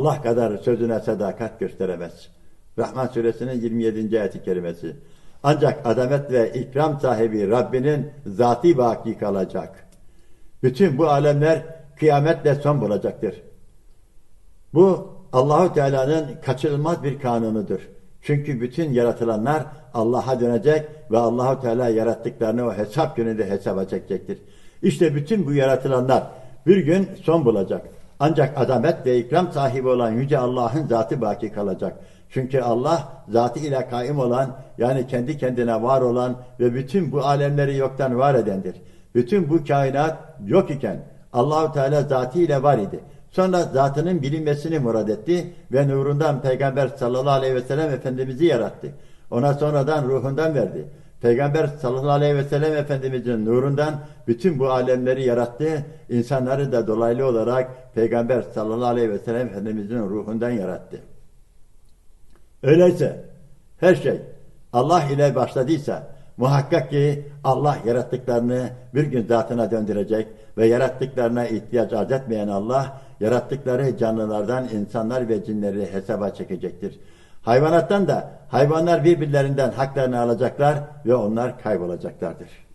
Allah kadar sözüne sadakat gösteremez. Rahman suresinin 27. ayeti kerimesi. Ancak adamet ve ikram sahibi Rabbinin zati baki kalacak. Bütün bu alemler kıyametle son bulacaktır. Bu Allahu Teala'nın kaçınılmaz bir kanunudur. Çünkü bütün yaratılanlar Allah'a dönecek ve Allahu Teala yarattıklarını o hesap gününde hesaba çekecektir. İşte bütün bu yaratılanlar bir gün son bulacak. Ancak adamet ve ikram sahibi olan yüce Allah'ın zatı baki kalacak. Çünkü Allah zatı ile kaim olan yani kendi kendine var olan ve bütün bu alemleri yoktan var edendir. Bütün bu kainat yok iken Allahu Teala zatı ile var idi. Sonra zatının bilinmesini murad etti ve nurundan Peygamber sallallahu aleyhi ve sellem Efendimiz'i yarattı. Ona sonradan ruhundan verdi. Peygamber sallallahu aleyhi ve sellem Efendimiz'in nurundan bütün bu alemleri yarattı. İnsanları da dolaylı olarak Peygamber sallallahu aleyhi ve sellem Efendimiz'in ruhundan yarattı. Öyleyse her şey Allah ile başladıysa muhakkak ki Allah yarattıklarını bir gün zatına döndürecek ve yarattıklarına ihtiyaç arz etmeyen Allah yarattıkları canlılardan insanlar ve cinleri hesaba çekecektir. Hayvanattan da hayvanlar birbirlerinden haklarını alacaklar ve onlar kaybolacaklardır.